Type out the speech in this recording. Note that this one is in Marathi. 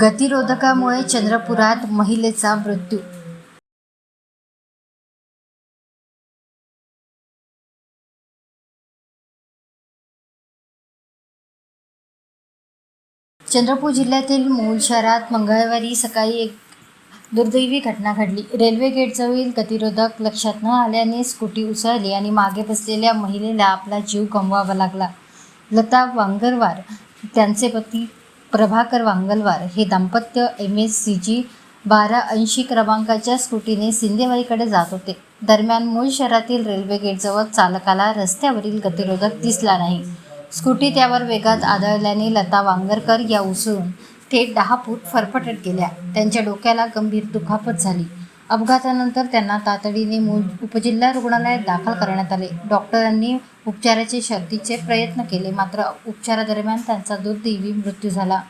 गतिरोधकामुळे चंद्रपुरात महिलेचा मृत्यू चंद्रपूर जिल्ह्यातील मूल शहरात मंगळवारी सकाळी एक दुर्दैवी घटना घडली. रेल्वे गेटजवळील गतिरोधक लक्षात न आल्याने स्कूटी उसळली आणि मागे बसलेल्या महिलेला आपला जीव गमवावा लागला. लता वांगरवार त्यांचे पती प्रभाकर वांगलवार हे दाम्पत्य एम एस सी जी बारा ऐंशी क्रमांकाच्या स्कूटीने सिंदेवाईकडे जात होते. दरम्यान मूळ शहरातील रेल्वे गेटजवळ चालकाला रस्त्यावरील गतिरोधक दिसला नाही. स्कूटी त्यावर वेगात आदळल्याने लता वांगरकर या उसळून थेट दहा फूट फरफटत गेल्या. त्यांच्या डोक्याला गंभीर दुखापत झाली. अपघातानंतर त्यांना तातडीने मु उपजिल्हा रुग्णालयात दाखल करण्यात आले. डॉक्टरांनी उपचाराचे शर्तीचे प्रयत्न केले मात्र उपचारादरम्यान त्यांचा दुर्दैवी मृत्यू झाला.